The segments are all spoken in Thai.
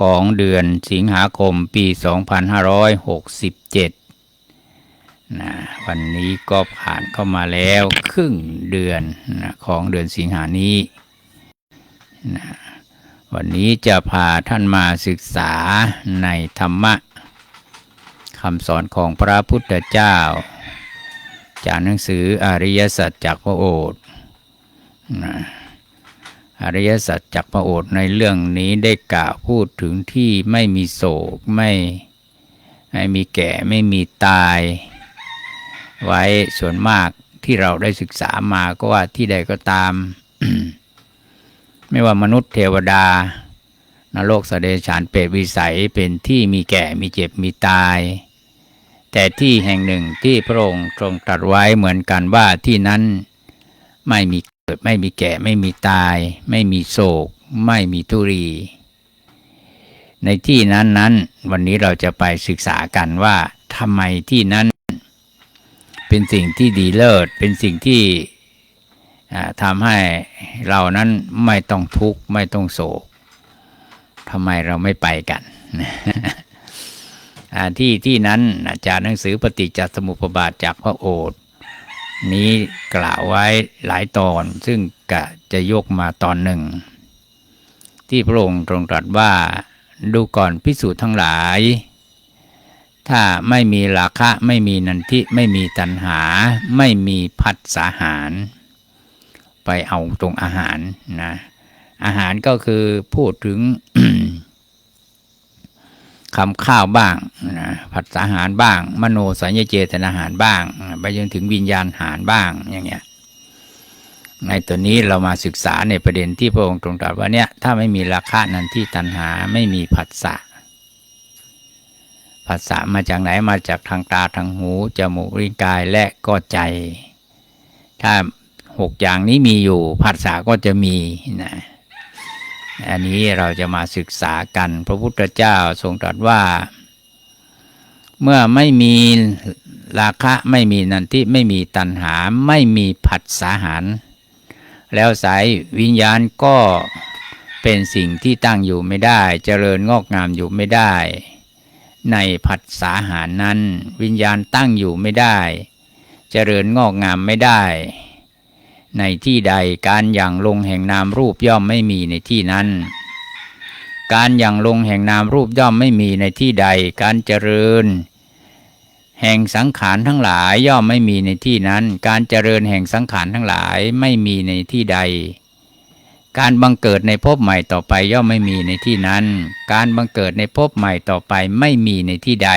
ของเดือนสิงหาคมปี 2567นะวันนี้ก็ผ่านเข้ามาแล้วครึ่งเดือนนะของเดือนสิงหานี้นะวันนี้จะพาท่านมาศึกษาในธรรมะคำสอนของพระพุทธเจ้า จากหนังสืออริยสัจจากพระโอษฐ์นะ อริยสัจจากพระโอษในเรื่องนี้ได้กล่าวพูดถึงที่ไม่มีโศกไม่ไม่มีแก่ไม่มีตาย ไว้ส่วนมากที่เราได้ศึกษามาก็ว่าที่ใดก็ตาม ไม่ว่ามนุษย์เทวดานรกสเดชานเปรตวิสัยเป็นที่มีแก่มีเจ็บมีตาย แต่ที่แห่งหนึ่งที่พระองค์ทรงตรัสไว้เหมือนกันว่าที่นั้นไม่มี กิดไม่มีแก่ไม่มีตาย ไม่มีโศก ไม่มีทุรี ในที่นั้นนั้นวันนี้เราจะไปศึกษากันว่าทำไมที่นั้นเป็นสิ่งที่ดีเลิศเป็นสิ่งที่ทำให้เรานั้นไม่ต้องทุกข์ไม่ต้องโศกทำไมเราไม่ไปกันที่ที่นั้นอาจารย์หนังสือปฏิจจสมุปบาทจากพระโอษฐ์ นี้กล่าวไว้หลายตอน ซึ่งกะจะยกมาตอนหนึ่ง ที่พระองค์ตรงตรัสว่าดูก่อนพิสูจน์ทั้งหลาย ถ้าไม่มีราคะ ไม่มีนันทิ ไม่มีตัณหา ไม่มีพัดสาหาร ไปเอาตรงอาหารนะอาหารก็คือพูดถึง คำข้าวบ้างนะผัดสาหารบ้าง มโนสัญญเจตนาหารบ้าง ไปจนถึงวิญญาณหารบ้างอย่างเงี้ยในตัวนี้เรามาศึกษาในประเด็นที่พระองค์ตรงตรัสว่าเนี่ยถ้าไม่มีราคะนันที่ตัณหาไม่มีผัสสะผัสสะมาจากไหนมาจากทางตาทางหูจมูกลิ้นกายและก็ใจ ถ้าหกอย่างนี้มีอยู่ผัสสะก็จะมีนะ อันนี้เราจะมาศึกษากัน พระพุทธเจ้าทรงตรัสว่า เมื่อไม่มีราคะไม่มีนันทิไม่มีตัณหาไม่มีผัสสาหาร แล้วสายวิญญาณก็เป็นสิ่งที่ตั้งอยู่ไม่ได้ เจริญงอกงามอยู่ไม่ได้ ในผัสสาหารนั้น วิญญาณตั้งอยู่ไม่ได้ เจริญงอกงามไม่ได้ ในที่ใดการอย่างลงแห่งนามรูปย่อมไม่มีในที่นั้น การอย่างลงแห่งนามรูปย่อมไม่มีในที่ใด การเจริญ แห่งสังขารทั้งหลายย่อมไม่มีในที่นั้น การเจริญแห่งสังขารทั้งหลายไม่มีในที่ใด การบังเกิดในภพใหม่ต่อไปย่อมไม่มีในที่นั้น การบังเกิดในภพใหม่ต่อไปไม่มีในที่ใด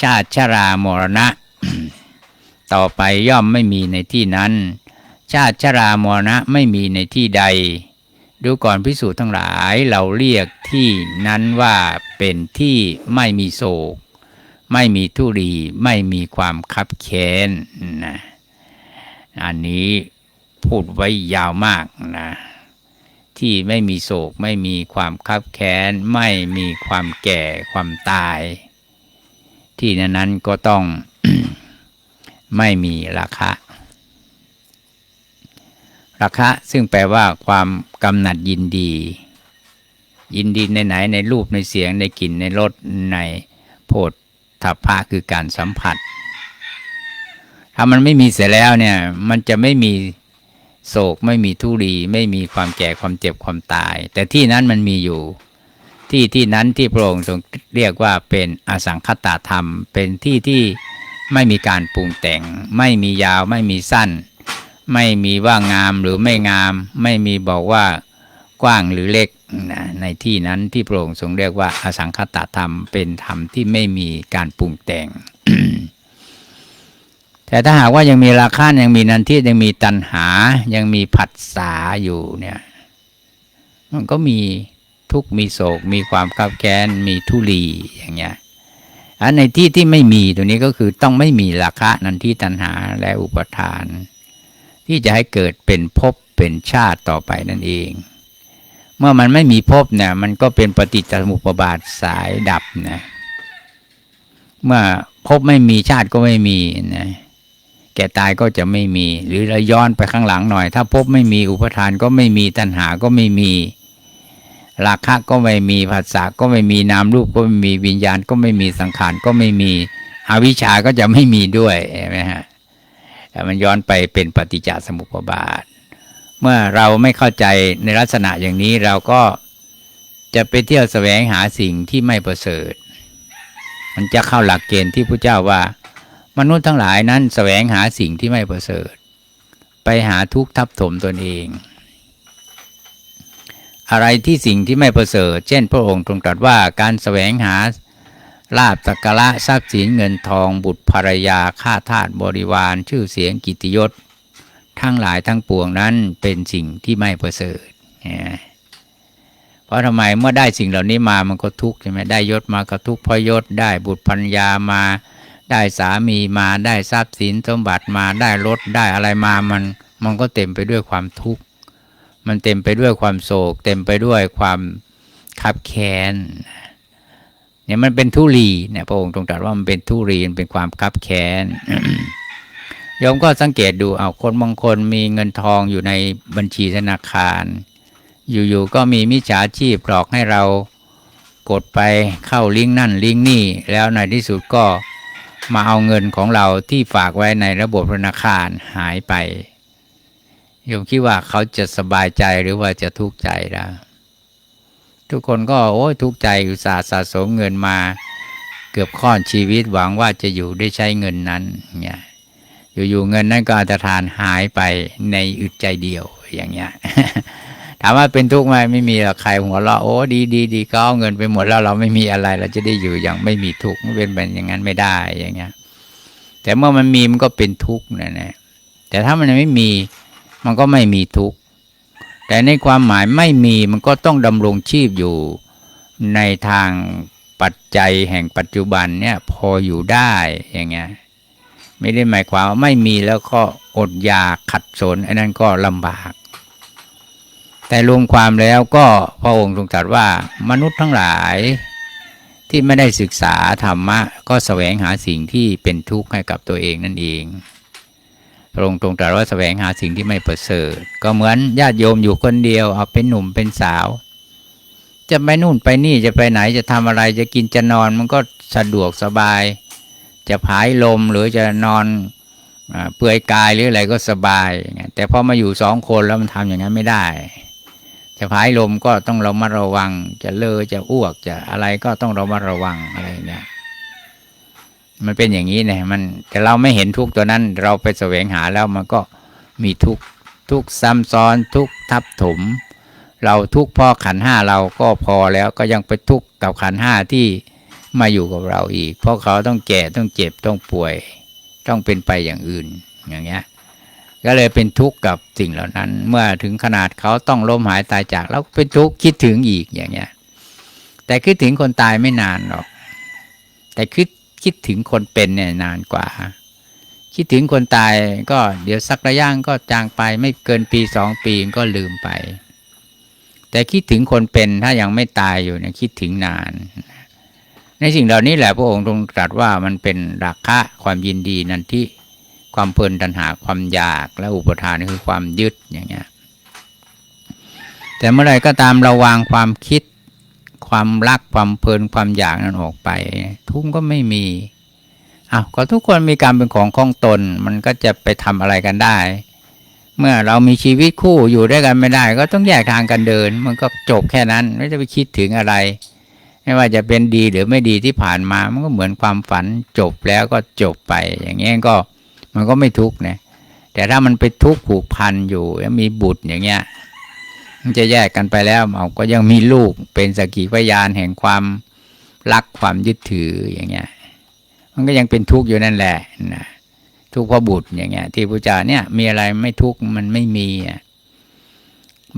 ชาติชรามรณะ ต่อไปย่อมไม่มีในที่นั้น ชาติชรามรณะไม่มีในที่ใด ดูก่อนพิสูจน์ทั้งหลายเราเรียกที่นั้นว่าเป็นที่ไม่มีโศก ไม่มีทุรีไม่มีความคับแค้นนะอันนี้พูดไว้ยาวมากนะที่ไม่มีโศก ไม่มีความคับแค้น ไม่มีความแก่ความตาย ที่นั้นนั้นก็ต้องไม่มีราคะ ราคะซึ่งแปลว่าความกำหนัดยินดี ยินดีในไหนในรูปในเสียงในกลิ่นในรสในโผฏฐัพพะคือการสัมผัส ถ้ามันไม่มีเสร็จแล้วเนี่ย มันจะไม่มีโศกไม่มีทุรีไม่มีความแก่ความเจ็บความตาย แต่ที่นั้นมันมีอยู่ ที่ที่นั้นที่พระองค์ทรงเรียกว่าเป็นอสังคตาธรรม เป็นที่ที่ไม่มีการปรุงแต่ง ไม่มียาวไม่มีสั้น ไม่มีว่างามหรือไม่งาม ไม่มีบอกว่ากว้างหรือเล็กนะในที่นั้นที่พระองค์ทรงเรียกว่าอสังคตธรรมเป็นธรรมที่ไม่มีการปรุงแต่ง แต่ถ้าหากว่ายังมีราคะยังมีนันทิยังมีตัณหา ยังมีผัสสาอยู่เนี่ย มันก็มีทุกข์มีโศก มีความขับแค้นมีทุลีอย่างเงี้ยอันในที่ที่ไม่มีตัวนี้ก็คือต้องไม่มีราคะนันทิตัณหาและอุปทาน ที่จะให้เกิดเป็นภพเป็นชาติต่อไปนั่นเอง เมื่อมันไม่มีภพเนี่ยมันก็เป็นปฏิจจสมุปบาทสายดับนะเมื่อภพไม่มีชาติก็ไม่มีนะแก่ตายก็จะไม่มี หรือเราย้อนไปข้างหลังหน่อย ถ้าภพไม่มีอุปทานก็ไม่มีตัณหาก็ไม่มีราคะก็ไม่มีภาษาก็ไม่มีนามรูปก็ไม่มีวิญญาณก็ไม่มีสังขารก็ไม่มีอวิชาก็จะไม่มีด้วยเห็นไหมฮะ มันย้อนไปเป็นปฏิจจสมุปบาท เมื่อเราไม่เข้าใจในลักษณะอย่างนี้เราก็จะไปเที่ยวแสวงหาสิ่งที่ไม่ประเสริฐ มันจะเข้าหลักเกณฑ์ที่พระเจ้าว่า มนุษย์ทั้งหลายนั้นแสวงหาสิ่งที่ไม่ประเสริฐ ไปหาทุกข์ทับถมตนเอง อะไรที่สิ่งที่ไม่ประเสริฐ เช่น พระองค์ทรงตรัสว่าการแสวงหา ลาบสักระทรัพย์สินเงินทองบุตรภรรยาข้าทาสบริวารชื่อเสียงกิติยศ ทั้งหลายทั้งปวงนั้นเป็นสิ่งที่ไม่ประเสริฐเพราะทำไมเมื่อได้สิ่งเหล่านี้มามันก็ทุกข์ใช่ไหมได้ยศมาก็ทุกข์เพราะยศได้บุตรภรรยามา ได้สามีมาได้ทรัพย์สินสมบัติมาได้รถได้อะไรมามันมันก็เต็มไปด้วยความทุกข์มันเต็มไปด้วยความโศก เต็มไปด้วยความขับแค้น เนี่ยมันเป็นทุลีเนี่ยพระองค์ทรงตรัสว่ามันเป็นทุลีมันเป็นความขับแค้นโยมก็สังเกตดูเอาคนบางคนมีเงินทองอยู่ในบัญชีธนาคาร อยู่ๆก็มีมิจฉาชีพหลอกให้เรากดไปเข้าลิงก์นั่นลิงก์นี่ แล้วในที่สุดก็มาเอาเงินของเราที่ฝากไว้ในระบบธนาคารหายไปโยมคิดว่าเขาจะสบายใจหรือว่าจะทุกข์ใจนะ ทุกคนก็โอ้ยทุกใจอุตส่าห์สะสมเงินมา เกือบค่อนชีวิตหวังว่าจะอยู่ได้ใช้เงินนั้นเนี่ยอยู่ๆเงินนั้นก็อันตรธานหายไปในอึดใจเดียวอย่างเงี้ยถามว่าเป็นทุกข์ไหมไม่มีหรอกใครหัวเราะโอ้ดีดีดีก็เอาเงินไปหมดแล้วเราไม่มีอะไร เราจะได้อยู่อย่างไม่มีทุกข์ไม่เป็นแบบอย่างนั้นไม่ได้อย่างเงี้ย แต่เมื่อมันมีมันก็เป็นทุกข์นะนะแต่ถ้ามันไม่มีมันก็ไม่มีทุกข์ แต่ในความหมายไม่มีมันก็ต้องดำรงชีพอยู่ในทางปัจจัยแห่งปัจจุบันเนี่ยพออยู่ได้อย่างเงี้ยไม่ได้หมายความว่าไม่มีแล้วก็อดอยากขัดสนอันนั้นก็ลำบาก แต่รวมความแล้วก็พระองค์ทรงตรัสว่ามนุษย์ทั้งหลายที่ไม่ได้ศึกษาธรรมะ ก็แสวงหาสิ่งที่เป็นทุกข์ให้กับตัวเองนั่นเอง พระองค์ทรงตรัสว่าแสวงหาสิ่งที่ไม่ประเสริฐ ก็เหมือนญาติโยมอยู่คนเดียวเอาเป็นหนุ่มเป็นสาว จะไปนู่นไปนี่จะไปไหนจะทำอะไรจะกินจะนอนมันก็สะดวกสบาย จะผายลมหรือจะนอนอาเปลือยกายหรืออะไรก็สบายอย่างแต่พอมาอยู่สองคนแล้วมันทำอย่างนั้นไม่ได้ จะผายลมก็ต้องเรามาระวัง จะเลอจะอ้วกจะอะไรก็ต้องเรามาระวังอะไรเนี่ย มันเป็นอย่างนี้นี่ยมันแต่เราไม่เห็นทุกตัวนั้น เราไปแสวงหาแล้วมันก็มีทุกทุกซ้ำซ้อนทุกทับถม เราทุกข์เพอขันห้าเราก็พอแล้วก็ยังไปทุกกับขันห้าที่มาอยู่กับเราอีก เพราะเขาต้องแก่ต้องเจ็บต้องป่วย ต้องเป็นไปอย่างอื่นอย่างเงี้ยก็เลยเป็นทุกข์กับสิ่งเหล่านั้น เมื่อถึงขนาดเขาต้องล้มหายตายจากแล้วเป็นทุกข์คิดถึงอีกอย่างเงี้ย แต่คิดถึงคนตายไม่นานหรอก แต่คิด คิดถึงคนเป็นเนี่ยนานกว่า คิดถึงคนตายก็เดี๋ยวสักระยะก็จางไปไม่เกินปีสองปีก็ลืมไป แต่คิดถึงคนเป็นถ้ายังไม่ตายอยู่เนี่ยคิดถึงนาน ในสิ่งเหล่านี้แหละพระองค์ทรงตรัสว่ามันเป็นราคะความยินดีนันที่ความเพลินตัณหาความอยากและอุปทานคือความยึดอย่างเงี้ยแต่เมื่อไรก็ตามราวางความคิด ความรักความเพลินความอยากนั้นออกไป ทุกข์ก็ไม่มีอ้าวก็ทุกคนมีการเป็นของของตน มันก็จะไปทำอะไรกันได้ เมื่อเรามีชีวิตคู่อยู่ด้วยกันไม่ได้ ก็ต้องแยกทางกันเดิน มันก็จบแค่นั้น ไม่จะไปคิดถึงอะไร ไม่ว่าจะเป็นดีหรือไม่ดีที่ผ่านมา มันก็เหมือนความฝันจบแล้วก็จบไป อย่างเงี้ยก็มันก็ไม่ทุกข์นะแต่ถ้ามันไปทุกข์ผูกพันอยู่แล้วมีบุตรอย่างเงี้ย จะแยกกันไปแล้วเอาก็ยังมีลูกเป็นสกขีพยานแห่งความรักความยึดถืออย่างเงี้ย มันก็ยังเป็นทุกข์อยู่นั่นแหละนะทุกข์เพราะบุตรอย่างเงี้ย ที่พระเจ้าเนี่ยมีอะไรไม่ทุกข์มันไม่มีอะ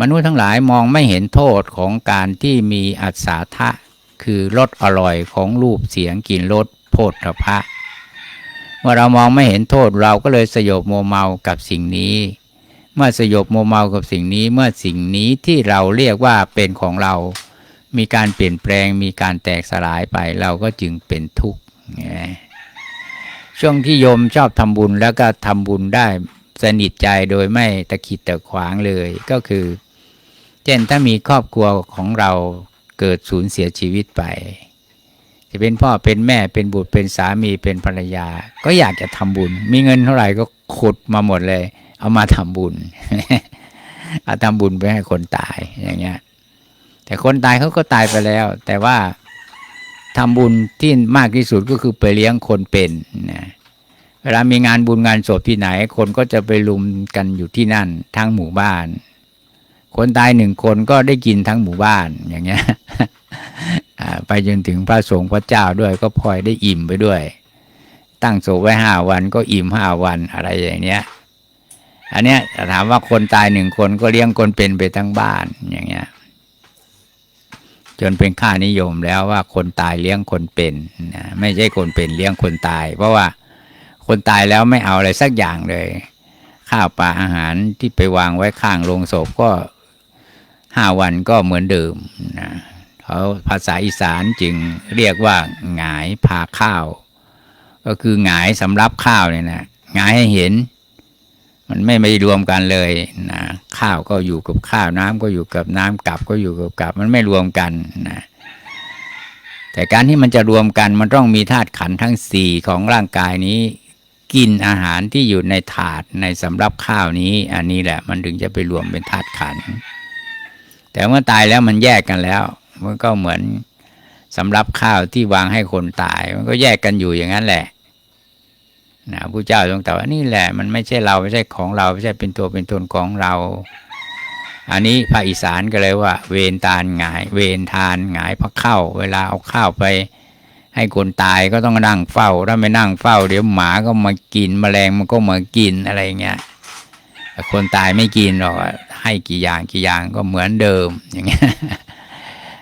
มนุษย์ทั้งหลายมองไม่เห็นโทษของการที่มีอัศทะคือรสอร่อยของรูปเสียงกลิ่นรสโพธพะเมื่อเรามองไม่เห็นโทษเราก็เลยสยบโมเมากับสิ่งนี้ เมื่อสยบโมเมากับสิ่งนี้เมื่อสิ่งนี้ที่เราเรียกว่าเป็นของเรา มีการเปลี่ยนแปลงมีการแตกสลายไปเราก็จึงเป็นทุกข์ไงช่วงที่โยมชอบทำบุญแล้วก็ทำบุญได้สนิทใจโดยไม่ตะขิดตะขวางเลยก็คือ เช่นถ้ามีครอบครัวของเราเกิดสูญเสียชีวิตไป จะเป็นพ่อเป็นแม่เป็นบุตรเป็นสามีเป็นภรรยา ก็อยากจะทำบุญ มีเงินเท่าไหร่ก็ขุดมาหมดเลย เอามาทำบุญเอาทำบุญไปให้คนตายอย่างเงี้ย แต่คนตายเขาก็ตายไปแล้ว แต่ว่าทำบุญที่มากที่สุดก็คือไปเลี้ยงคนเป็นนะเวลามีงานบุญงานศพที่ไหน คนก็จะไปลุมกันอยู่ที่นั่น ทั้งหมู่บ้าน คนตายหนึ่งคนก็ได้กินทั้งหมู่บ้านอย่างเงี้ยไปจนถึงพระสงฆ์พระเจ้าด้วยก็พลอยได้อิ่มไปด้วย ตั้งศพไว้ห้าวันก็อิ่มห้าวันอะไรอย่างเนี้ย อันเนี้ยถามว่าคนตายหนึ่งคนก็เลี้ยงคนเป็นไปทั้งบ้านอย่างเงี้ย จนเป็นค่านิยมแล้วว่าคนตายเลี้ยงคนเป็นนะไม่ใช่คนเป็นเลี้ยงคนตาย เพราะว่าคนตายแล้วไม่เอาอะไรสักอย่างเลย ข้าวปลาอาหารที่ไปวางไว้ข้างโรงศพก็ห้าวันก็เหมือนเดิมนะเขาภาษาอีสานจึงเรียกว่าหงายพาข้าว ก็คือหงายสำรับข้าวเนี่ยนะหงายให้เห็น มันไม่ไม่รวมกันเลยนะข้าวก็อยู่กับข้าวน้ำก็อยู่กับน้ำกับก็อยู่กับกับ มันไม่รวมกันนะแต่การที่มันจะรวมกันมันต้องมีธาตุขันทั้งสี่ของร่างกายนี้ กินอาหารที่อยู่ในถาดในสำรับข้าวนี้ อันนี้แหละ มันถึงจะไปรวมเป็นธาตุขัน แต่เมื่อตายแล้วมันแยกกันแล้ว มันก็เหมือนสำรับข้าวที่วางให้คนตาย มันก็แยกกันอยู่อย่างนั้นแหละ นะพระเจ้าทรงตรัสว่านี่แหละมันไม่ใช่เราไม่ใช่ของเราไม่ใช่เป็นตัวเป็นตนของเรา อันนี้ภาคอีสานก็เลยว่า เวรทานหงาย เวรทานหงายพระเข้า เวลาเอาข้าวไป ให้คนตายก็ต้องนั่งเฝ้า ถ้าไม่นั่งเฝ้า เดี๋ยวหมาก็มากินแมลงมันก็มากินอะไรเงี้ยคนตายไม่กินหรอกให้กี่อย่างกี่อย่างก็เหมือนเดิมอย่างเงี้ย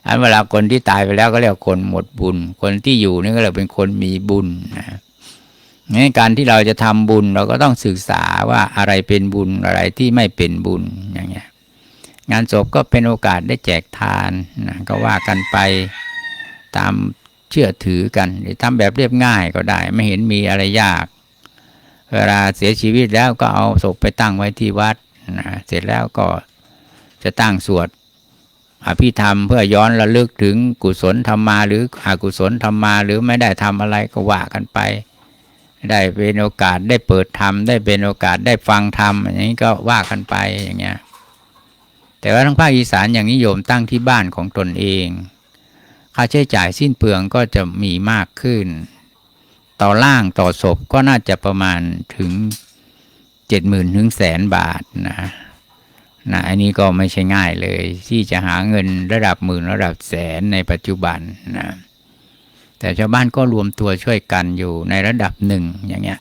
อันเวลาคนที่ตายไปแล้วก็เรียกคนหมดบุญ คนที่อยู่นี่ก็เรียกเป็นคนมีบุญนะ การที่เราจะทำบุญเราก็ต้องศึกษาว่าอะไรเป็นบุญอะไรที่ไม่เป็นบุญอย่างเงี้ยงานศพก็เป็นโอกาสได้แจกทานนะก็ว่ากันไปตามเชื่อถือกัน หรือทำแบบเรียบง่ายก็ได้ ไม่เห็นมีอะไรยาก เวลาเสียชีวิตแล้วก็เอาศพไปตั้งไว้ที่วัดนะเสร็จแล้วก็จะตั้งสวดอภิธรรมเพื่อย้อนระลึกถึงกุศลธรรมมาหรืออกุศลธรรมมาหรือไม่ได้ทำอะไรก็ว่ากันไป ได้เป็นโอกาสได้เปิดธรรมได้เป็นโอกาสได้ฟังธรรมอย่างนี้ก็ว่ากันไปอย่างเงี้ยแต่ว่าทั้งภาคอีสานอย่างนิยมตั้งที่บ้านของตนเอง ค่าใช้จ่ายสิ้นเปลืองก็จะมีมากขึ้น ต่อล่างต่อศพก็น่าจะประมาณถึงเจ็ดหมื่นถึงแสนบาทนะนะอันนี้ก็ไม่ใช่ง่ายเลย ที่จะหาเงินระดับหมื่นระดับแสนในปัจจุบันนะ แต่ชาวบ้านก็รวมตัวช่วยกันอยู่ในระดับหนึ่งอย่างเงี้ย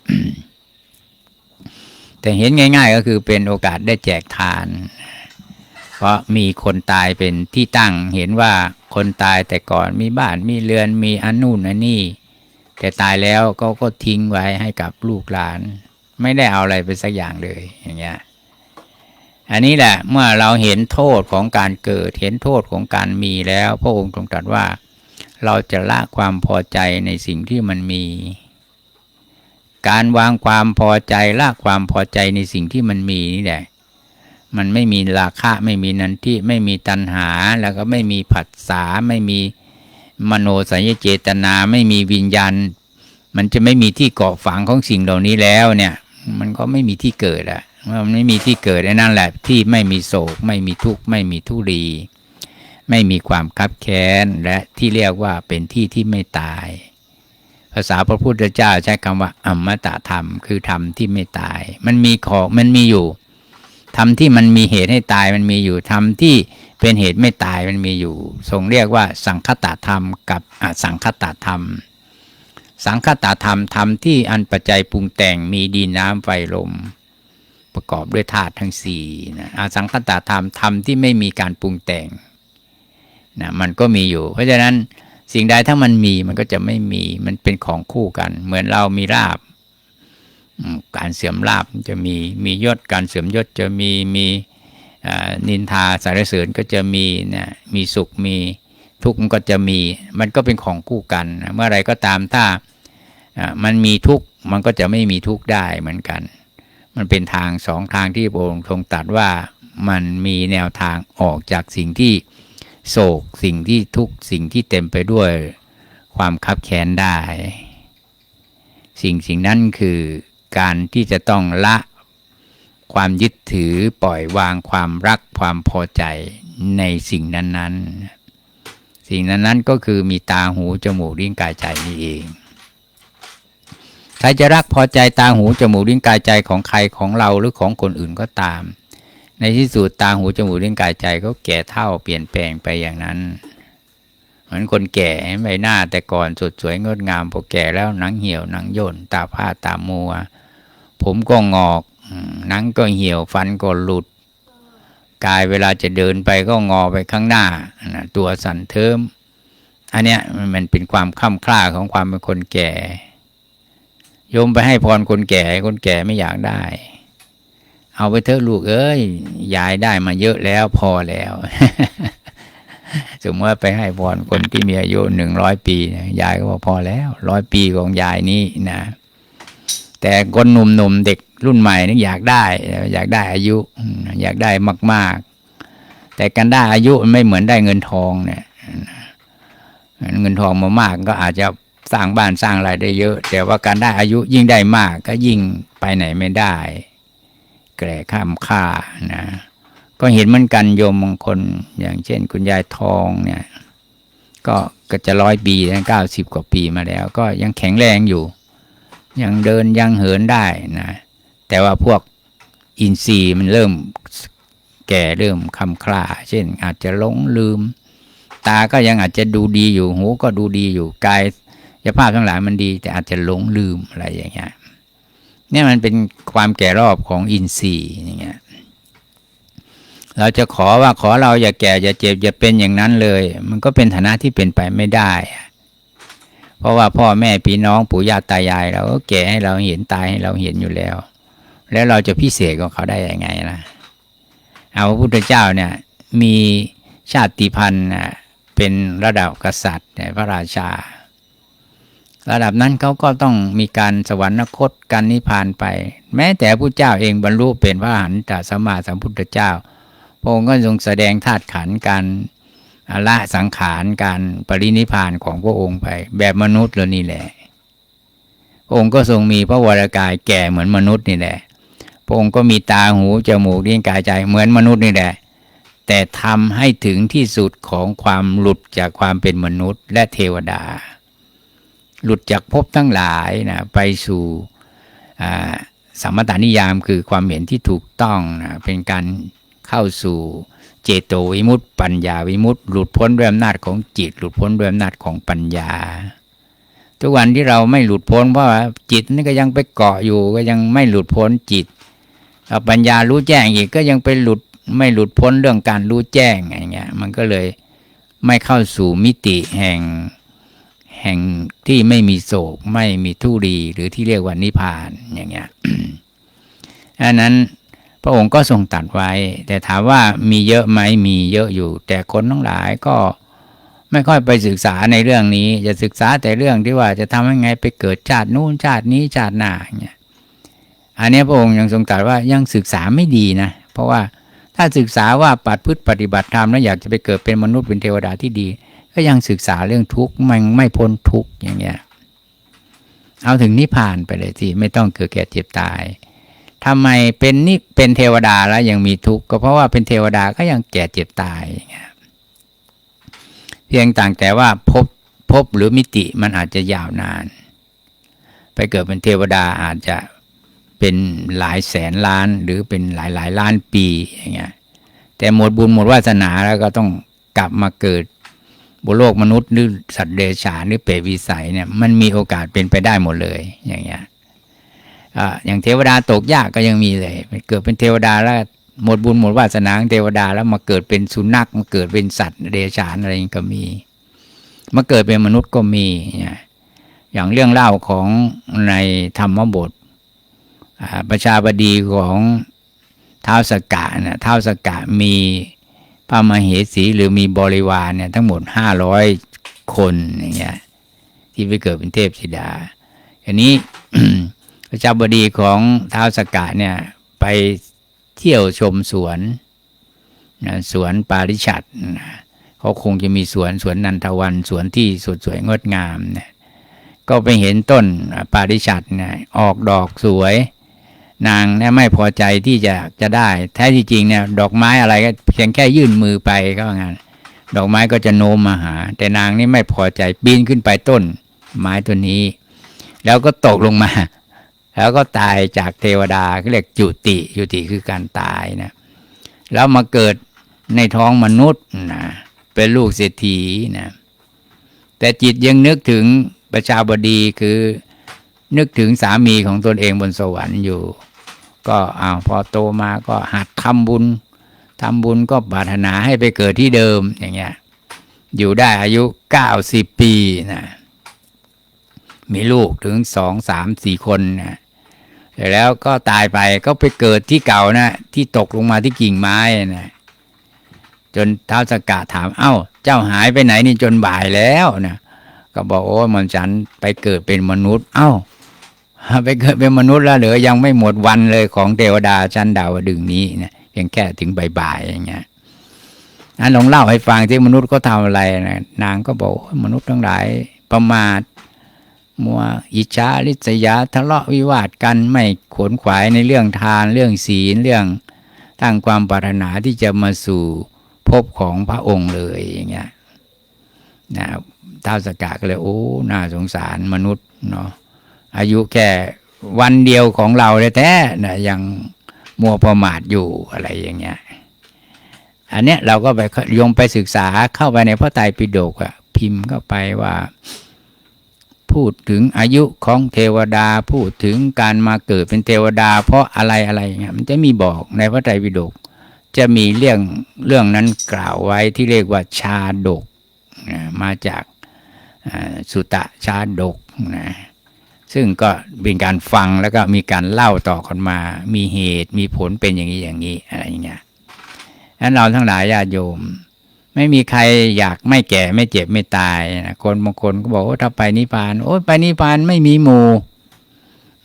แต่เห็นง่าย ๆ ก็คือเป็นโอกาสได้แจกทาน เพราะมีคนตายเป็นที่ตั้ง เห็นว่าคนตายแต่ก่อนมีบ้านมีเรือนมีอันนู่นอันนี่แต่ตายแล้วก็ก็ทิ้งไว้ให้กับลูกหลาน ไม่ได้เอาอะไรไปสักอย่างเลยอย่างเงี้ยอันนี้แหละเมื่อเราเห็นโทษของการเกิด เห็นโทษของการมีแล้ว พระองค์ทรงตรัสว่า เราจะละความพอใจในสิ่งที่มันมี การวางความพอใจละความพอใจในสิ่งที่มันมีนี่แหละ มันไม่มีราคะไม่มีนันทิไม่มีตัณหาแล้วก็ไม่มีผัสสะไม่มีมโนสัญญเจตนาไม่มีวิญญาณ มันจะไม่มีที่เกาะฝังของสิ่งเหล่านี้แล้วเนี่ย มันก็ไม่มีที่เกิดอะมันไม่มีที่เกิดไอ้นั่นแหละ ที่ไม่มีโศก ไม่มีทุกข์ไม่มีทุรี ไม่มีความคับแค้นและที่เรียกว่าเป็นที่ที่ไม่ตาย ภาษาพระพุทธเจ้าใช้คำว่าอมตะธรรม คือธรรมที่ไม่ตาย มันมีของมันมีอยู่ธรรมที่มันมีเหตุให้ตายมันมีอยู่ธรรมที่เป็นเหตุไม่ตายมันมีอยู่ ทรงเรียกว่าสังคตธรรม กับอสังคตธรรม สังคตธรรมธรรมที่อันปัจจัยปรุงแต่งมีดินน้ำไฟลม ประกอบด้วยธาตุทั้งสี่นะอสังคตธรรมธรรมที่ไม่มีการปรุงแต่ง นะมันก็มีอยู่ เพราะฉะนั้นสิ่งใดถ้ามันมีมันก็จะไม่มีมันเป็นของคู่กัน เหมือนเรามีลาบการเสื่อมลาบจะมีมียศการเสื่อมยศจะมีมีนินทาสารเสริญก็จะมีนะมีสุขมีทุกข์มันก็จะมี มันก็เป็นของคู่กัน เมื่อไรก็ตามถ้าอ่ามันมีทุกข์มันก็จะไม่มีทุกข์ได้เหมือนกัน มันเป็นทางสองทางที่พระองค์ทรงตรัสว่ามันมีแนวทางออกจากสิ่งที่ โศกสิ่งที่ทุกสิ่งที่เต็มไปด้วยความคับแค้นได้ สิ่งสิ่งนั้นคือการที่จะต้องละความยึดถือปล่อยวางความรักความพอใจในสิ่งนั้น ๆ สิ่งนั้น ๆ ก็คือมีตาหูจมูกลิ้นกายใจนี่เองใครจะรักพอใจตาหูจมูกลิ้นกายใจของใครของเราหรือของคนอื่นก็ตาม ในที่สุดตาหูจมูกลิ้นกายใจก็แก่เท่าเปลี่ยนแปลงไปอย่างนั้น เหมือนคนแก่ใบหน้าแต่ก่อนสดสวยงดงามพอแก่แล้วหนังเหี่ยวหนังย่นตาผ้าตามัว ผมก็งอกหนังก็เหี่ยวฟันก็หลุดกายเวลาจะเดินไปก็งอไปข้างหน้านะตัวสั่นเทิมอันเนี้ยมันเป็นความคล่ำคล้าของความเป็นคนแก่โยมไปให้พรคนแก่คนแก่ไม่อยากได้ เอาไปเถอะลูกเอ้ยยายได้มาเยอะแล้วพอแล้ว สมมติว่าไปให้พรคนที่มีอายุหนึ่งร้อยปีนะยายก็บอกพอแล้วร้อยปีของยายนี่นะแต่คนหนุ่มๆเด็กรุ่นใหม่นี่อยากได้ อยากได้อายุอืมอยากได้มาก ๆ แต่การได้อายุมันไม่เหมือนได้เงินทองเนี่ยเงินทองมามากก็อาจจะสร้างบ้านสร้างอะไรได้เยอะ แต่ว่าการได้อายุยิ่งได้มากก็ยิ่งไปไหนไม่ได้ แก่ข้ามค่านะก็เห็นเหมือนกันโยมบางคนอย่างเช่น คุณยายทองเนี่ย ก็ก็จะร้อยปีนะเก้าสิบกว่าปีมาแล้ว ก็ยังแข็งแรงอยู่ ยังเดินยังเหินได้นะแต่ว่าพวกอินทรีย์มันเริ่มแก่เริ่มคำคลาเช่น อาจจะหลงลืม ตาก็ยังอาจจะดูดีอยู่หูก็ดูดีอยู่กายสภาพทั้งหลายมันดี แต่อาจจะหลงลืมอะไรอย่างเงี้ย เนี่ยมันเป็นความแก่รอบของอินทรีย์อย่างเงี้ยเราจะขอว่าขอเราอย่าแก่อย่าเจ็บอย่าเป็นอย่างนั้นเลย มันก็เป็นฐานะที่เป็นไปไม่ได้ เพราะว่าพ่อแม่พี่น้องปู่ย่าตายาย เราก็แก่ให้เราเห็นตายให้เราเห็นอยู่แล้ว แล้วเราจะพิเศษกว่าเขาได้ยังไงล่ะเอาพระพุทธเจ้าเนี่ยมีชาติพันธุ์เป็นระดับกษัตริย์พระราชา ระดับนั้นเขาก็ต้องมีการสวรรคตการนิพพานไป แม้แต่พระเจ้าเองบรรลุเป็นพระอรหันตสัมมาสัมพุทธเจ้า พระองค์ก็ทรงแสดงธาตุขันธ์การละสังขารการปรินิพพานของพระองค์ไป แบบมนุษย์เลยนี่แหละพระองค์ก็ทรงมีพระวรากายแก่เหมือนมนุษย์นี่แหละพระองค์ก็มีตาหูจมูกลิ้นกายใจเหมือนมนุษย์นี่แหละ แต่ทำให้ถึงที่สุดของความหลุดจากความเป็นมนุษย์และเทวดา หลุดจากภพทั้งหลายนะไปสู่สมมตานิยามคือความเห็นที่ถูกต้องนะเป็นการเข้าสู่เจโตวิมุตติ ปัญญาวิมุตติ หลุดพ้นด้วยอำนาจของจิต หลุดพ้นด้วยอำนาจของปัญญา ทุกวันที่เราไม่หลุดพ้นเพราะว่าจิตนี่ก็ยังไปเกาะอยู่ก็ยังไม่หลุดพ้นจิตปัญญารู้แจ้งอีกก็ยังไปหลุดไม่หลุดพ้นเรื่องการรู้แจ้งอย่างเงี้ยมันก็เลยไม่เข้าสู่มิติแห่ง แห่งที่ไม่มีโศก ไม่มีทุรีหรือที่เรียกว่านิพานอย่างเงี้ยอันนั้นพระองค์ก็ทรงตัดไว้ แต่ถามว่ามีเยอะไหมมีเยอะอยู่ แต่คนทั้งหลายก็ไม่ค่อยไปศึกษาในเรื่องนี้ จะศึกษาแต่เรื่องที่ว่าจะทำยังไงไปเกิดชาตินู้นชาตินี้ชาติหน้าอย่างเงี้ยอันนี้พระองค์ยังทรงตรัสว่ายังศึกษาไม่ดีนะ เพราะว่าถ้าศึกษาว่าปัดพฤติปฏิบัติธรรมแล้วอยากจะไปเกิดเป็นมนุษย์เป็นเทวดาที่ดี ก็ยังศึกษาเรื่องทุกข์มันไม่พ้นทุกข์อย่างเงี้ยเอาถึงนิพพานไปเลยที่ไม่ต้องเกิดแก่เจ็บตายทำไมเป็นนี่เป็นเทวดาแล้วยังมีทุกข์ก็เพราะว่าเป็นเทวดาก็ยังแก่เจ็บตายอย่างเงี้ยเพียงต่างแต่ว่าพบพบหรือมิติมันอาจจะยาวนาน ไปเกิดเป็นเทวดาอาจจะเป็นหลายแสนล้านหรือเป็นหลายหลายล้านปีอย่างเงี้ยแต่หมดบุญหมดวาสนาแล้วก็ต้องกลับมาเกิด บนโลกมนุษย์หรือสัตว์เดรัจฉานหรือเปรตวิสัยเนี่ยมันมีโอกาสเป็นไปได้หมดเลยอย่างเงี้ยอย่างเทวดาตกยากก็ยังมีเลยเกิดเป็นเทวดาแล้วหมดบุญหมดวาสนาของเทวดาแล้วมาเกิดเป็นสุนัขมาเกิดเป็นสัตว์เดรัจฉานอะไรก็มี มาเกิดเป็นมนุษย์ก็มี อย่างเรื่องเล่าของในธรรมบทประชาบดีของเท้าสกกะเนี่ยท้าสกกะมี พระมเหสีหรือมีบริวารเนี่ยทั้งหมดห้าร้อยคนอย่างเงี้ยที่ไปเกิดเป็นเทพธิดาอันนี้พระเจ้าบดีของท้าวสกกะเนี่ยไปเที่ยวชมสวนนะสวนปาริชัดนะเขาคงจะมีสวนสวนนันทวันสวนที่สดสวยงดงามนะก็ไปเห็นต้นปาริชัดนะออกดอกสวย นางเนี่ยไม่พอใจที่จะจะได้ แท้ที่จริงเนี่ย ดอกไม้อะไรก็เพียงแค่ยื่นมือไปก็ว่างั้นดอกไม้ก็จะโน้มมาหา แต่นางนี่ไม่พอใจปีนขึ้นไปต้น ไม้ตัวนี้ แล้วก็ตกลงมา แล้วก็ตายจากเทวดาเขาเรียกจุติจุติคือการตายนะแล้วมาเกิดในท้องมนุษย์นะเป็นลูกเศรษฐีนะแต่จิตยังนึกถึงประชาบดีคือนึกถึงสามีของตนเองบนสวรรค์อยู่ ก็อ้าวพอโตมาก็หัดทำบุญทำบุญก็ปรารถนาให้ไปเกิดที่เดิมอย่างเงี้ยอยู่ได้อายุเก้าสิบปีนะมีลูกถึงสองสามสี่คนนะเสร็จแล้วก็ตายไปก็ไปเกิดที่เก่านะที่ตกลงมาที่กิ่งไม้นะจนท้าวสกาถาม เอ้า เจ้าหายไปไหนนี่จนบ่ายแล้วนะก็บอกโอ้มันฉันไปเกิดเป็นมนุษย์ เอ้า ไปเกิดเป็นมนุษย์แล้วเหรือยังไม่หมดวันเลยของเทวดาชั้นดาวดึงนี้นะเพียงแค่ถึงบ่ายๆอย่างเงี้ยอันลองเล่าให้ฟังที่มนุษย์ก็ทำอะไรนะนางก็บอกมนุษย์ทั้งหลายประมาทมัวอิจฉาริษยาทะเลาะวิวาทกันไม่ขวนขวายในเรื่องทานเรื่องศีลเรื่องตั้งความปรารถนาที่จะมาสู่ภพของพระองค์เลยอย่างเงี้ยนะท้าวสกาก็เลยโอ้น่าสงสารมนุษย์เนาะ อายุแค่วันเดียวของเราแท้ๆนะยังมัวประมาทอยู่อะไรอย่างเงี้ย อันเนี้ยเราก็ไปยงไปศึกษาเข้าไปในพระไตรปิฎกอะพิมพ์เข้าไปว่า พูดถึงอายุของเทวดาพูดถึงการมาเกิดเป็นเทวดา เพราะอะไรอะไรเงี้ยมันจะมีบอกในพระไตรปิฎกจะมีเรื่องเรื่องนั้นกล่าวไว้ที่เรียกว่าชาดกนะมาจากสุตะชาดกนะ ซึ่งก็เป็นการฟังแล้วก็มีการเล่าต่อกันมา มีเหตุมีผลเป็นอย่างนี้อย่างนี้อะไรอย่างเงี้ยนั้นเราทั้งหลายญาติโยม ไม่มีใครอยากไม่แก่ไม่เจ็บไม่ตายนะคนบางคนก็บอกว่าถ้าไปนิพพานโอ้ยไปนิพพานไม่มีหมู่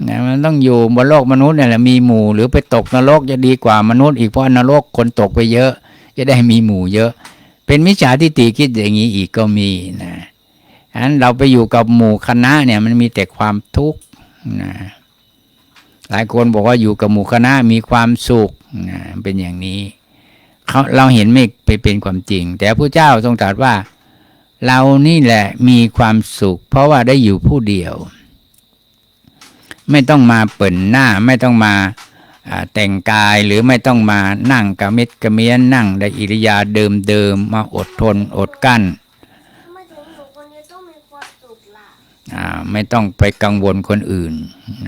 นะมันต้องอยู่บนโลกมนุษย์เนี่ยแหละมีหมู่หรือไปตกนรกจะดีกว่ามนุษย์อีกเพราะนรกคนตกไปเยอะ จะได้มีหมู่เยอะ เป็นมิจฉาทิฏฐิคิดอย่างนี้อีกก็มีนะ ฉะนั้นเราไปอยู่กับหมู่คณะเนี่ยมันมีแต่ความทุกข์นะหลายคนบอกว่าอยู่กับหมู่คณะมีความสุขนะเป็นอย่างนี้เขาเราเห็นไม่ไปเป็นความจริง แต่พระเจ้าทรงตรัสว่า เรานี่แหละมีความสุข เพราะว่าได้อยู่ผู้เดียว ไม่ต้องมาเปิ่นหน้าไม่ต้องมาแต่งกายหรือไม่ต้องมานั่งกระเม็ดกระเมียนนั่งในอิริยาเดิมๆมาอดทนอดกั้น ไม่ต้องไปกังวลคนอื่น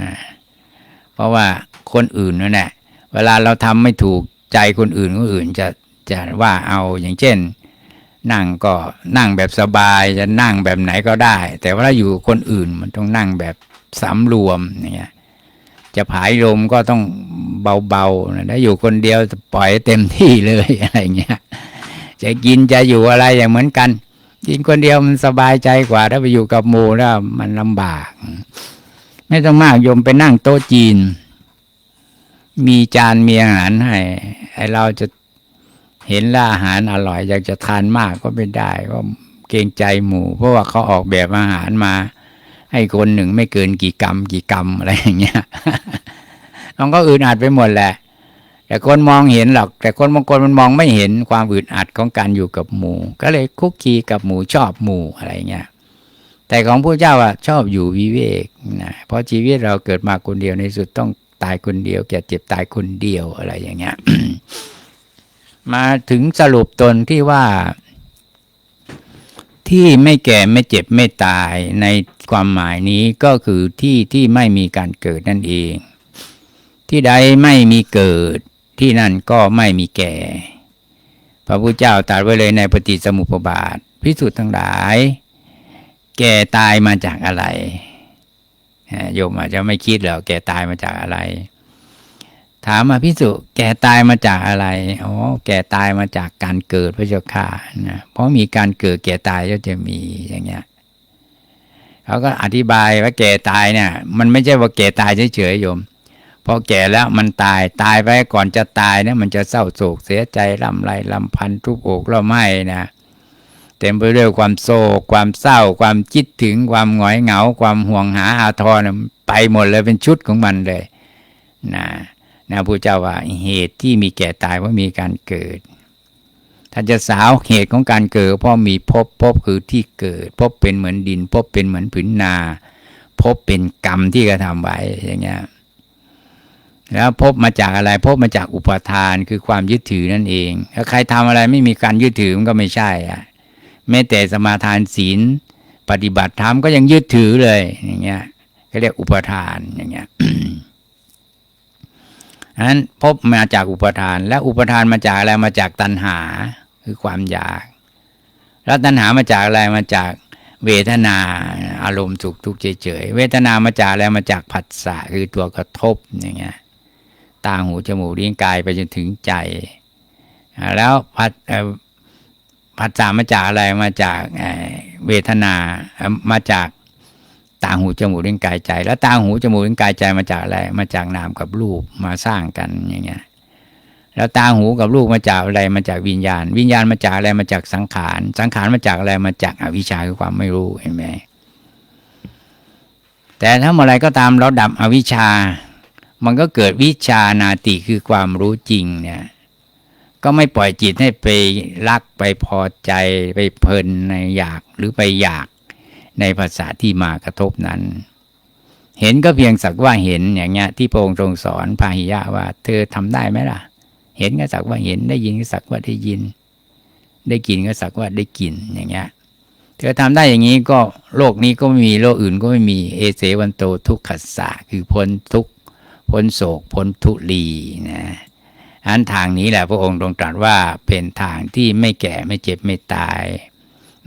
นะเพราะว่าคนอื่นนั่นแหละเวลาเราทำไม่ถูกใจคนอื่นคนอื่นจะจะว่าเอาอย่างเช่น นั่งก็นั่งแบบสบายจะนั่งแบบไหนก็ได้ แต่ว่าอยู่คนอื่นมันต้องนั่งแบบสำรวมอย่างเงี้ยจะผายลมก็ต้องเบาๆนะถ้าอยู่คนเดียวปล่อยเต็มที่เลยอะไรเงี้ยจะกินจะอยู่อะไรอย่างเหมือนกัน กินคนเดียวมันสบายใจกว่า ถ้าไปอยู่กับหมู่แล้วมันลำบาก ไม่ต้องมากโยมไปนั่งโต๊ะจีน มีจานมีอาหารให้ไอเราจะเห็นล่าอาหารอร่อย อยากจะทานมากก็ไม่ได้ก็เกรงใจหมู่ เพราะว่าเขาออกแบบอาหารมา ให้คนหนึ่งไม่เกินกี่กรัมกี่กรัมอะไรอย่างเงี้ยมันก็อึดอัดไปหมดแหละ แต่คนมองเห็นหรอก แต่คนบางคนมันมองไม่เห็นความอึดอัดของการอยู่กับหมู่ ก็เลยคุกคีกับหมู่ชอบหมู่อะไรเงี้ยแต่ของผู้เจ้าอะชอบอยู่วิเวกนะเพราะชีวิตเราเกิดมาคนเดียวในสุดต้องตายคนเดียวแก่เจ็บตายคนเดียวอะไรอย่างเงี้ยมาถึงสรุปตนที่ว่า ที่ไม่แก่ไม่เจ็บไม่ตายในความหมายนี้ก็คือที่ที่ไม่มีการเกิดนั่นเอง ที่ใดไม่มีเกิด ที่นั่นก็ไม่มีแก่ พระพุทธเจ้าตรัสไว้เลยในปฏิสมุปบาท พิสุทธ์ทั้งหลาย แก่ตายมาจากอะไรโยมอาจจะไม่คิดหรอกแก่ตายมาจากอะไร ถามมาพิสุแก่ตายมาจากอะไรอ๋อแก่ตายมาจากการเกิดพระเจ้าค่ะนะเพราะมีการเกิดแก่ตายก็จะมีอย่างเงี้ยเขาก็อธิบายว่าแก่ตายเนี่ย มันไม่ใช่ว่าแก่ตายเฉยๆโยม พอแก่แล้วมันตายตายไปก่อนจะตายเนี่ยมันจะเศร้าโศกเสียใจลำไรลำพันทุกอกร้องไห้นะเต็มไปด้วยความโศกความเศร้า ความคิดถึงความหงอยเหงา ความห่วงหาอาทรนะไปหมดเลยเป็นชุดของมันเลยนะนะพระเจ้าว่าเหตุที่มีแก่ตายเพราะมีการเกิดถ้าจะสาวเหตุของการเกิด เพราะมีพภพบคือที่เกิดภพเป็นเหมือนดินภพเป็นเหมือนผืนนาภพเป็นกรรมที่กระทำไว้อย่างเงี้ย แล้วพบมาจากอะไร พบมาจากอุปทานคือความยึดถือนั่นเองถ้าใครทำอะไรไม่มีการยึดถือมันก็ไม่ใช่อะแม้แต่สมาทานศีล ปฏิบัติธรรมก็ยังยึดถือเลยอย่างเงี้ยก็เรียกอุปทานอย่างเงี้ยอันนั้นพบมาจากอุปทาน และอุปทานมาจากอะไรมาจากตัณหาคือความอยาก แล้วตัณหามาจากอะไรมาจากเวทนาอารมณ์สุขทุกข์เฉยๆเวทนามาจากอะไรมาจากผัสสะคือตัวกระทบอย่างเงี้ย ตาหูจมูกลิ้นกายไปจนถึงใจ แล้วพัดผัสสะมาจากอะไรมาจากเวทนามาจากตาหูจมูกลิ้นกายใจ แล้วตาหูจมูกลิ้นกายใจมาจากอะไร มาจากนามกับรูปมาสร้างกันอย่างเงี้ยแล้วตาหูกับรูปมาจากอะไรมาจากวิญญาณ วิญญาณมาจากอะไรมาจากสังขาร สังขารมาจากอะไรมาจากอวิชชาคือความไม่รู้เห็นไหมแต่ถ้าเมื่อไรก็ตามเราดับอวิชชา มันก็เกิดวิชานาติคือความรู้จริงเนี่ย ก็ไม่ปล่อยจิตให้ไปรักไปพอใจไปเพลินในอยากหรือไปอยากในภาษาที่มากระทบนั้น เห็นก็เพียงสักว่าเห็นอย่างเงี้ย ที่พระองค์ทรงสอนพาหิยะว่า เธอทำได้ไหมล่ะ เห็นก็สักว่าเห็นได้ยินก็สักว่าได้ยิน ได้กินก็สักว่าได้กินอย่างเงี้ยเธอทำได้อย่างนี้ก็โลกนี้ก็ไม่มีโลกอื่นก็ไม่มีเอเสวันโตทุกขัสสะคือพ้นทุกข พ้นโศกพ้นทุลีนะอันทางนี้แหละพระองค์ทรงตรัสว่าเป็นทางที่ไม่แก่ไม่เจ็บไม่ตาย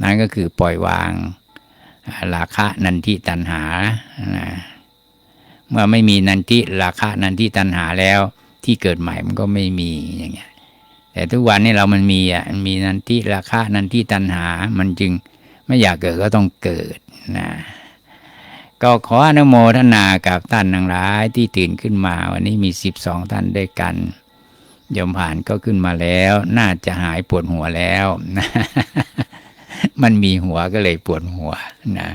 นั่นก็คือปล่อยวางราคะนันทิตันหานะเมื่อไม่มีนันทิราคะนันทิตันหาแล้วที่เกิดใหม่มันก็ไม่มีอย่างเงี้ยแต่ทุกวันนี้เรามันมีอะมีนันทิราคะนันทิตันหา มันจึงไม่อยากเกิดก็ต้องเกิดนะ ก็ขออนุโมทนากับท่านทั้งหลายที่ตื่นขึ้นมาวันนี้มีสิบสองท่านด้วยกันยมผ่านก็ขึ้นมาแล้ว น่าจะหายปวดหัวแล้วนะมันมีหัวก็เลยปวดหัวนะ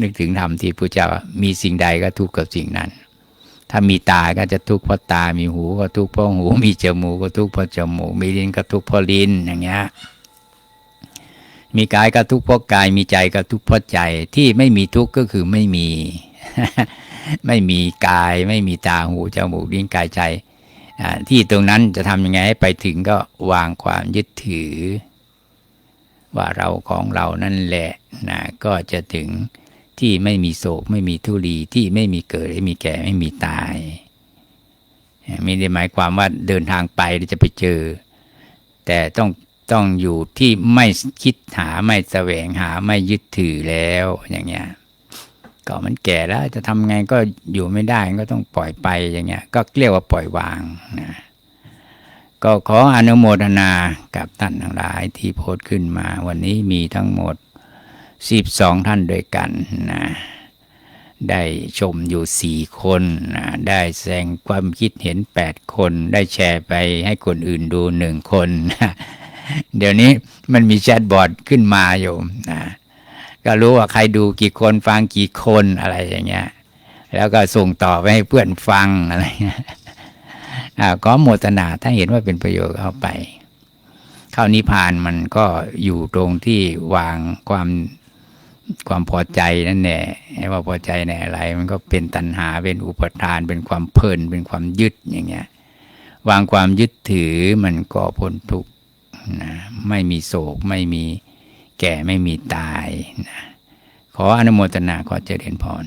นึกถึงธรรมที่พระเจ้ามีสิ่งใดก็ทุกข์กับสิ่งนั้น ถ้ามีตาก็จะทุกข์เพราะตา มีหูก็ทุกข์เพราะหู มีจมูกก็ทุกข์เพราะจมูก มีลิ้นก็ทุกข์เพราะลิ้นอย่างเงี้ย มีกายก็ทุกข์เพราะกายมีใจก็ทุกข์เพราะใจที่ไม่มีทุกข์ก็คือไม่มี ไม่มีกายไม่มีตาหูจมูกลิ้นกายใจที่ตรงนั้นจะทำยังไงให้ไปถึงก็วางความยึดถือ ว่าเราของเรานั่นแหละนะก็จะถึงที่ไม่มีโศกไม่มีทุลีที่ไม่มีเกิดไม่มีแก่ไม่มีตายไม่ได้หมายความว่าเดินทางไปจะไปเจอ แต่ต้อง ต้องอยู่ที่ไม่คิดหาไม่แสวงหาไม่ยึดถือแล้วอย่างเงี้ยก็มันแก่แล้วจะทำไงก็อยู่ไม่ได้ก็ต้องปล่อยไปอย่างเงี้ย ก็เรียกว่าปล่อยวางนะก็ขออนุโมทนากับท่านทั้งหลายที่โพสต์ขึ้นมา วันนี้มีทั้งหมดสิบสองท่านด้วยกันนะได้ชมอยู่สี่คนนะได้แสดงความคิดเห็นแปดคน ได้แชร์ไปให้คนอื่นดูหนึ่งคนนะ เดี๋ยวนี้มันมีแชทบอร์ดขึ้นมาโยมนะก็รู้ว่าใครดูกี่คนฟังกี่คนอะไรอย่างเงี้ย แล้วก็ส่งต่อไปให้เพื่อนฟังอะไรเงี้ยอ่าก็โมทนาถ้าเห็นว่าเป็นประโยชน์ก็เอาไป เข้านิพานมันก็อยู่ตรงที่วางความความพอใจนั่นแหละไอ้ว่าพอใจในอะไร มันก็เป็นตัณหาเป็นอุปทาน เป็นความเพลินเป็นความยึดอย่างเงี้ย วางความยึดถือมันก็พ้นทุกข์ นะไม่มีโศก ไม่มีแก่ไม่มีตายนะขออนุโมทนาขอเจริญพร